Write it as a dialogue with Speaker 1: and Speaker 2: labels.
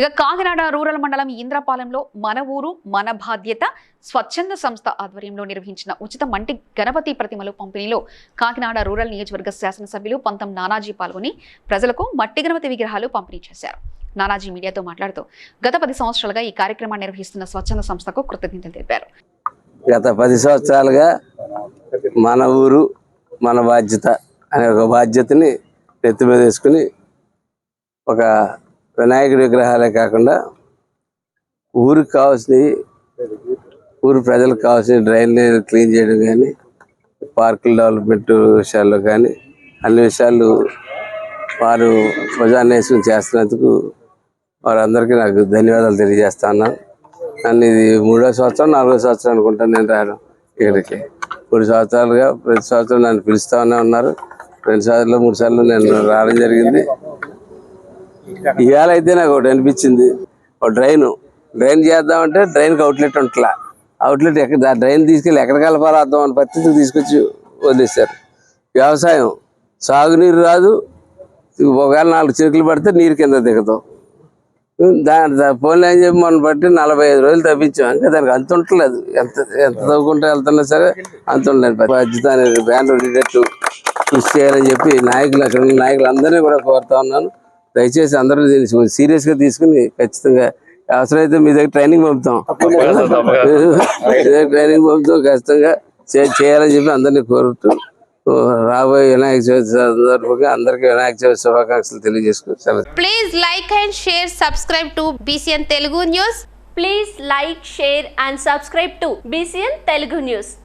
Speaker 1: ఇక కాకినాడ రూరల్ మండలం ఇంద్రపాలెంలో మన ఊరు మన బాధ్యత స్వచ్ఛంద సంస్థ ఆధ్వర్యంలో నిర్వహించిన ఉచిత మంటి గణపతి ప్రతిమలు పంపిణీలో కాకినాడ రూరల్ నియోజకవర్గ శాసనసభ్యులు పంతం నానాజీ పాల్గొని ప్రజలకు మట్టి గణపతి విగ్రహాలు పంపిణీ చేశారు. నానాజీ మీడియాతో మాట్లాడుతూ గత పది సంవత్సరాలుగా ఈ కార్యక్రమాన్ని నిర్వహిస్తున్న స్వచ్ఛంద సంస్థకు కృతజ్ఞతలు తెలిపారు.
Speaker 2: గత పది సంవత్సరాలుగా మన ఊరు మన బాధ్యత అనే ఒక బాధ్యతని నెత్తి వేసుకుని ఒక వినాయకుడి విగ్రహాలే కాకుండా ఊరికి కావాల్సినవి ఊరు ప్రజలకు కావాల్సిన డ్రైన్లు క్లీన్ చేయడం కానీ పార్కుల డెవలప్మెంట్ విషయాల్లో కానీ అన్ని విషయాలు వారు భుజాన్ని చేస్తున్నందుకు వారందరికీ నాకు ధన్యవాదాలు తెలియజేస్తా ఉన్నాను నన్ను ఇది మూడో సంవత్సరం నాలుగో సంవత్సరం అనుకుంటాను నేను రాను ఇక్కడికి. మూడు సంవత్సరాలుగా ప్రతి సంవత్సరం నన్ను పిలుస్తూనే ఉన్నారు. రెండు సార్లు మూడు సార్లు నేను రావడం జరిగింది. ఇవాళ అయితే నాకు ఒకటి అనిపించింది. ఒక డ్రైన్. డ్రైన్ చేద్దామంటే డ్రైన్కి అవుట్లెట్ ఉంటలా. అవుట్లెట్ ఎక్కడ ఆ డ్రైన్ తీసుకెళ్ళి ఎక్కడ కలపాలద్దాం అని పరిస్థితికి తీసుకొచ్చి వదిలేశారు. వ్యవసాయం. సాగునీరు రాదు. ఒకవేళ నాలుగు చిరుకులు పడితే నీరు కింద దిగుతాం దాని ఫోన్లో ఏం చెప్పి మనం బట్టి నలభై ఐదు రోజులు తప్పించాం. ఇంకా దానికి అంత ఉండలేదు ఎంత ఎంత తవ్వుకుంటే వెళ్తున్నా సరే అంత ఉండలేదు బాధ్యత అనేది బ్యాన్ ఉండేటట్టు కృషి చేయాలని చెప్పి నాయకులు అక్కడ నాయకులు అందరినీ కూడా కోరుతా ఉన్నాను. దయచేసి అందరూ దీన్ని సీరియస్గా తీసుకుని ఖచ్చితంగా అవసరమైతే మీ దగ్గర ట్రైనింగ్ పంపుతాం ట్రైనింగ్ పంపుతాం ఖచ్చితంగా చేయాలని చెప్పి అందరినీ కోరుతూ రాబోయే వినాయక చవితి సందర్భంగా అందరికీ వినాయక చవితి శుభాకాంక్షలు తెలియజేసుకుంటాను
Speaker 3: Please like and share, subscribe to BCN Telugu News.
Speaker 4: Please like, share and subscribe to BCN Telugu News.